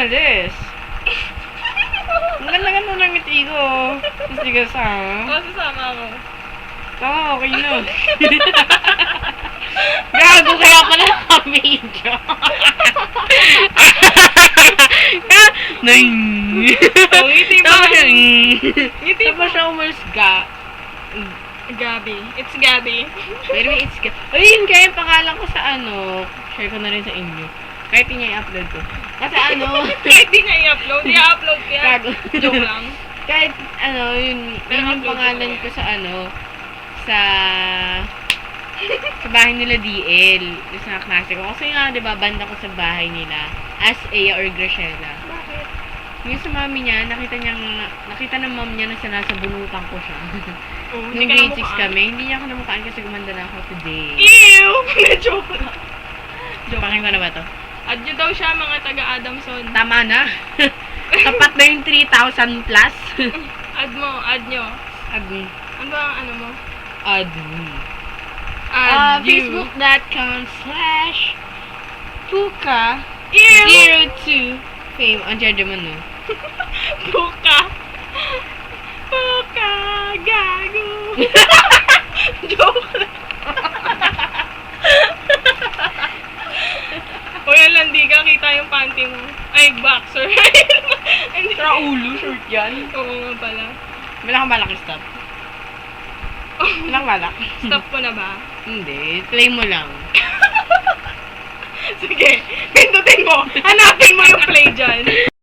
umalis. Ang ganda-ganda ng ngiti ko. Tapos di ka sama. O, sasama ako. Oo, okay na. Gago kaya pala naka-video. Nang. Oh, ngiti siya, Ngiti Tapos siya umalis ga. Gabi. It's Gabi. Pero it's ga. Ay, yun kaya pangalan ko sa ano. Share ko na rin sa inyo. Kahit hindi niya i-upload ko. Kasi ano. Kahit di na i-upload. I-upload ko yan. Joke lang. Kahit ano, yun, yun yung ko pangalan ko sa ano, sa sa bahay nila DL, yung sa klase ko. Kasi nga, di ba, banda ko sa bahay nila as Aya or Graciela. Bakit? Yung sa mami niya, nakita niya, nakita ng mom niya na sa nasa bunutan ko siya. Oh, Nung grade 6 kami, hindi niya ako namukhaan kasi gumanda na ako today. Ew! Joke lang. Pangin ko na ba to? Adyo daw siya mga taga-Adamson. Tama na. Tapat na yung 3,000 plus. Add mo, add nyo. Adi. Ano ba ang ano mo? Adi. Add Uh, you. Facebook.com slash Puka Ew! 02 Fame. Ang charge mo no? Puka. Puka. Gago. Joke lang. o yan lang, yung panty mo. Ay, boxer. Tra ulo, short yan. Oo nga pala. Wala kang balak stop. Wala kang balak. Stop ko na ba? Hindi. Play mo lang. Sige, pindutin mo. Hanapin